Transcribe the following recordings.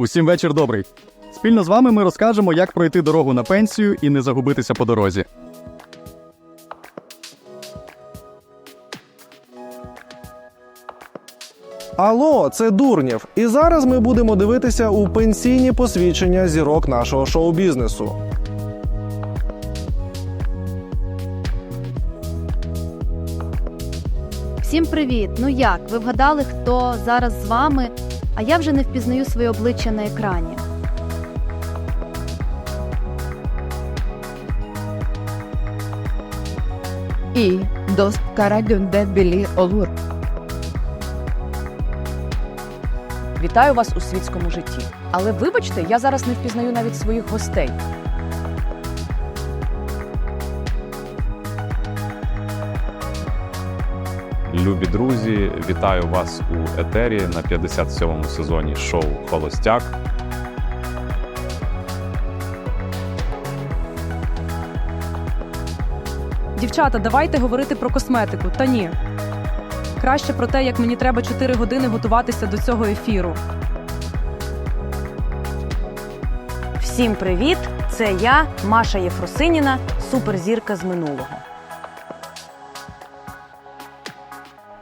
Усім вечір добрий. Спільно з вами ми розкажемо, як пройти дорогу на пенсію і не загубитися по дорозі. Алло, це Дурнєв. І зараз ми будемо дивитися у пенсійні посвідчення зірок нашого шоу-бізнесу. Всім привіт! Ну як? Ви вгадали, хто зараз з вами? А я вже не впізнаю своє обличчя на екрані. і дост Карагюнде Білі Олур. Вітаю вас у світському житті. Але вибачте, я зараз не впізнаю навіть своїх гостей. Любі друзі, вітаю вас у етері на 57-му сезоні шоу Холостяк. Дівчата, давайте говорити про косметику. Та ні. Краще про те, як мені треба 4 години готуватися до цього ефіру. Всім привіт! Це я, Маша Єфросиніна, суперзірка з минулого.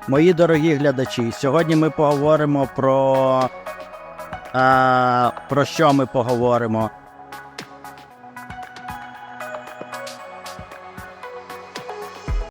Мої дорогі глядачі, сьогодні ми поговоримо про. А, про що ми поговоримо?